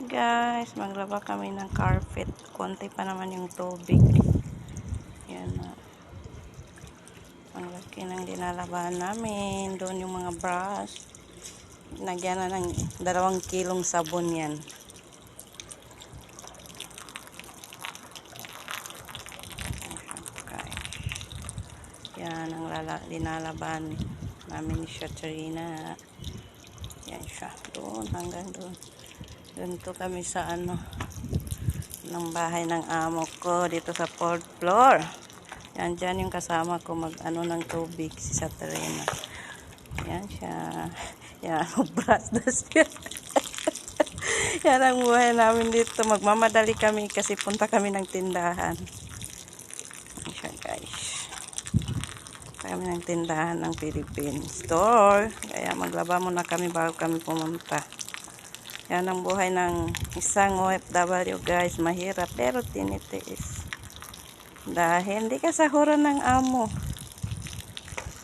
Hi guys, maglaba kami ng carpet. Konti pa naman yung tubig. Yan na. Ang laki ng dinalabahan namin. Doon yung mga brush. Nagyan na ng dalawang kilong sabon yan. Okay. Yan ang lala, dinalaban namin ni Shatrina. Yan siya. Doon, hanggang doon. Doon to kami sa ano, ng bahay ng amo ko dito sa fourth floor. Yan dyan yung kasama ko mag ano ng tubig si Satarina. Yan siya. Yan, brush na siya. Yan ang buhay namin dito. Magmamadali kami kasi punta kami ng tindahan. Siya guys. Punta kami ng tindahan ng Philippine store. Kaya maglaba muna kami bago kami pumunta. Yan ang buhay ng isang OFW guys. Mahirap pero tinitiis. Dahil hindi ka sahuran ng amo.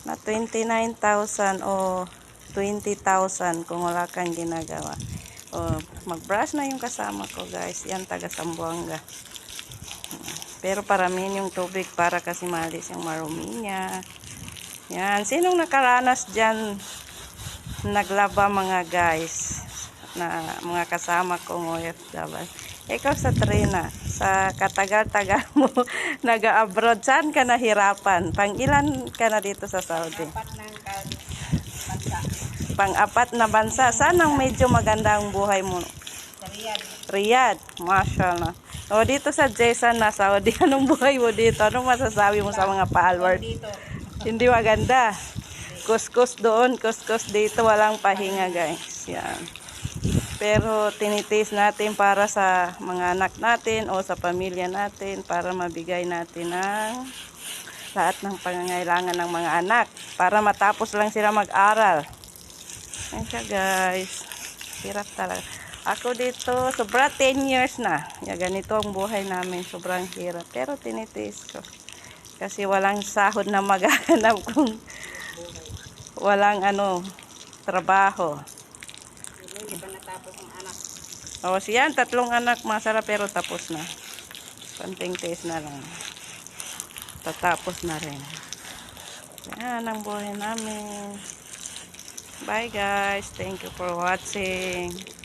Na 29,000 o 20,000 kung wala kang ginagawa. O mag-brush na yung kasama ko guys. Yan taga Sambuanga. Pero paramin yung tubig para kasi malis yung marumi niya. Yan. Sinong nakaranas dyan naglaba mga guys? Na mga kasama kong OFW. Ikaw sa Trina, sa katagal-tagal mo nag-abroad, saan ka nahirapan? Pang ilan ka na dito sa Saudi? Pang-apat na bansa. Saan ang medyo maganda ang buhay mo? sa Riyadh. Riyadh, mashallah. O dito sa Jason na Saudi, anong buhay mo dito? Anong masasabi mo sa mga followers? Hindi maganda. Kuskus doon, kuskus dito, walang pahinga guys. Yan. Pero tinitis natin para sa mga anak natin o sa pamilya natin para mabigay natin ang lahat ng pangangailangan ng mga anak para matapos lang sila mag-aral. Yan siya guys. Hirap talaga. Ako dito, sobra 10 years na. Ya, ganito ang buhay namin. Sobrang hirap. Pero tinitis ko. Kasi walang sahod na maghanap kung walang ano, trabaho. Hindi pa natapos ang anak. O siyan, tatlong anak, masarap pero tapos na. Panting taste na lang. Tatapos na rin. Yan ang buhay namin. Bye guys. Thank you for watching.